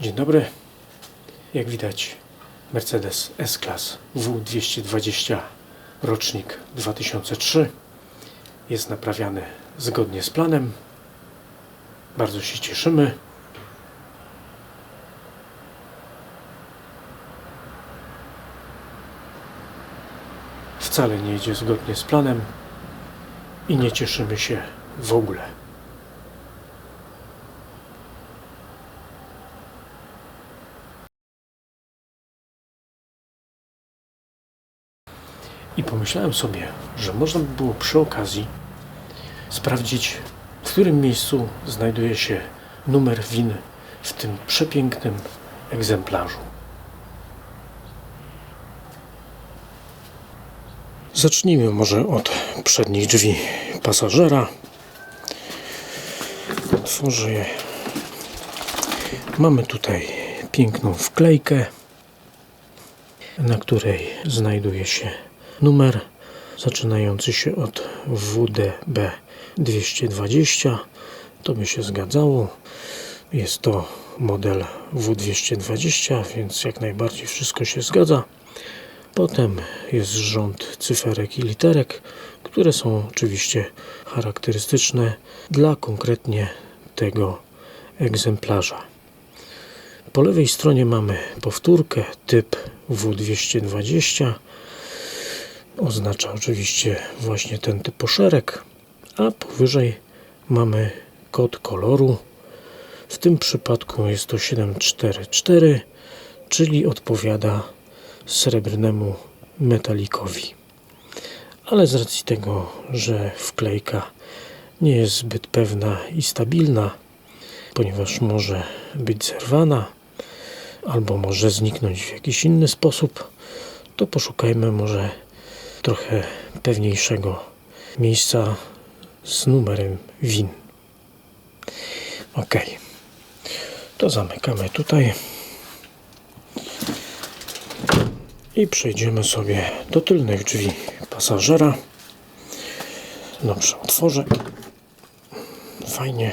Dzień dobry. Jak widać Mercedes S-Class W220 rocznik 2003 jest naprawiany zgodnie z planem. Bardzo się cieszymy. Wcale nie idzie zgodnie z planem i nie cieszymy się w ogóle. I pomyślałem sobie, że można by było przy okazji sprawdzić, w którym miejscu znajduje się numer win w tym przepięknym egzemplarzu. Zacznijmy może od przednich drzwi pasażera. Otworzę je. Mamy tutaj piękną wklejkę, na której znajduje się numer zaczynający się od WDB 220. To by się zgadzało. Jest to model W220, więc jak najbardziej wszystko się zgadza. Potem jest rząd cyferek i literek, które są oczywiście charakterystyczne dla konkretnie tego egzemplarza. Po lewej stronie mamy powtórkę typ W220. Oznacza oczywiście właśnie ten typ poszerek, a powyżej mamy kod koloru. W tym przypadku jest to 744, czyli odpowiada srebrnemu metalikowi. Ale z racji tego, że wklejka nie jest zbyt pewna i stabilna, ponieważ może być zerwana albo może zniknąć w jakiś inny sposób, to poszukajmy może trochę pewniejszego miejsca z numerem WIN. Ok, to zamykamy tutaj i przejdziemy sobie do tylnych drzwi pasażera. Dobrze, otworzę. Fajnie,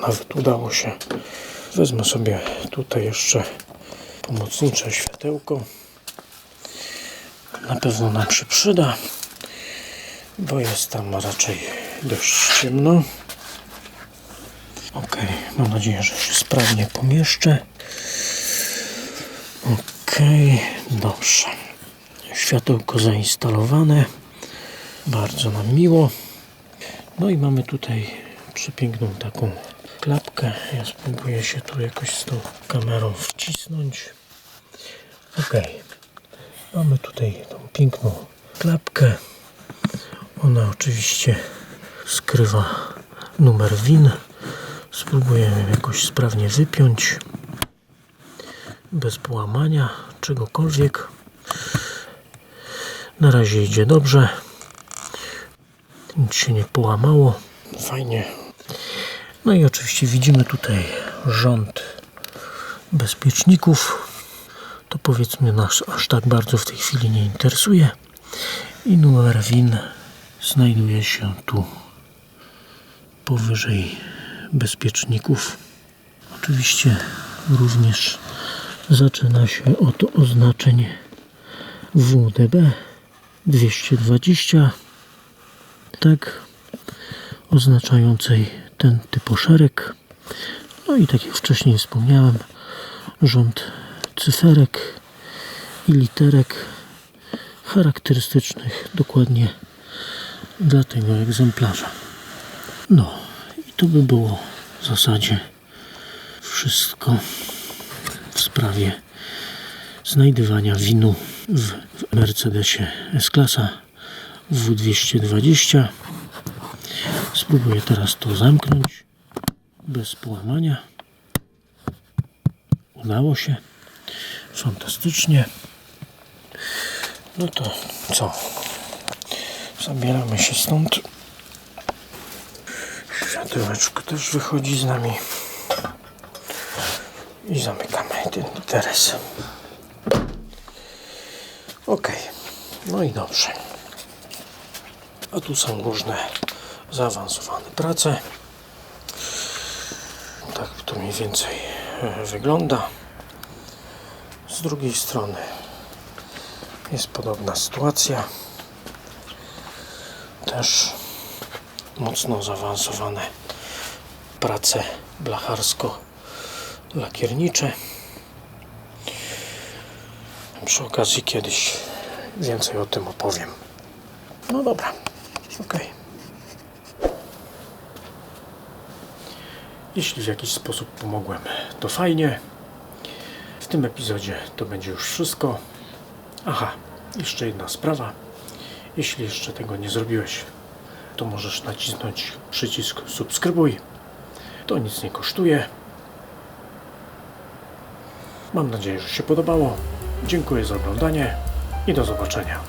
nawet udało się. Wezmę sobie tutaj jeszcze pomocnicze światełko. Na pewno nam się przyda, bo jest tam raczej dość ciemno. Ok, mam nadzieję, że się sprawnie pomieszczę. Ok, dobrze. Światełko zainstalowane. Bardzo nam miło. No i mamy tutaj przepiękną taką klapkę. Ja spróbuję się tu jakoś z tą kamerą wcisnąć. Ok. Mamy tutaj tą piękną klapkę. Ona oczywiście skrywa numer WIN. Spróbuję ją jakoś sprawnie wypiąć. Bez połamania czegokolwiek. Na razie idzie dobrze. Nic się nie połamało. Fajnie. No i oczywiście widzimy tutaj rząd bezpieczników. To powiedzmy nas aż tak bardzo w tej chwili nie interesuje. I numer WIN znajduje się tu powyżej bezpieczników. Oczywiście również zaczyna się od oznaczeń WDB 220 tak oznaczającej ten typ oszerek. No i tak jak wcześniej wspomniałem, rząd cyferek i literek charakterystycznych dokładnie dla tego egzemplarza. No i to by było w zasadzie wszystko w sprawie znajdywania winu w Mercedesie S-Klasa W220. Spróbuję teraz to zamknąć bez połamania. Udało się. Fantastycznie. No to co? Zabieramy się stąd. Światełeczko też wychodzi z nami. I zamykamy ten interes. Ok. No i dobrze. A tu są różne zaawansowane prace. Tak to mniej więcej e, wygląda. Z drugiej strony jest podobna sytuacja. Też mocno zaawansowane prace blacharsko-lakiernicze. Przy okazji kiedyś więcej o tym opowiem. No dobra, okej. Jeśli w jakiś sposób pomogłem, to fajnie. Tym epizodzie to będzie już wszystko. Aha, jeszcze jedna sprawa. Jeśli jeszcze tego nie zrobiłeś, to możesz nacisnąć przycisk subskrybuj. To nic nie kosztuje. Mam nadzieję, że się podobało. Dziękuję za oglądanie i do zobaczenia.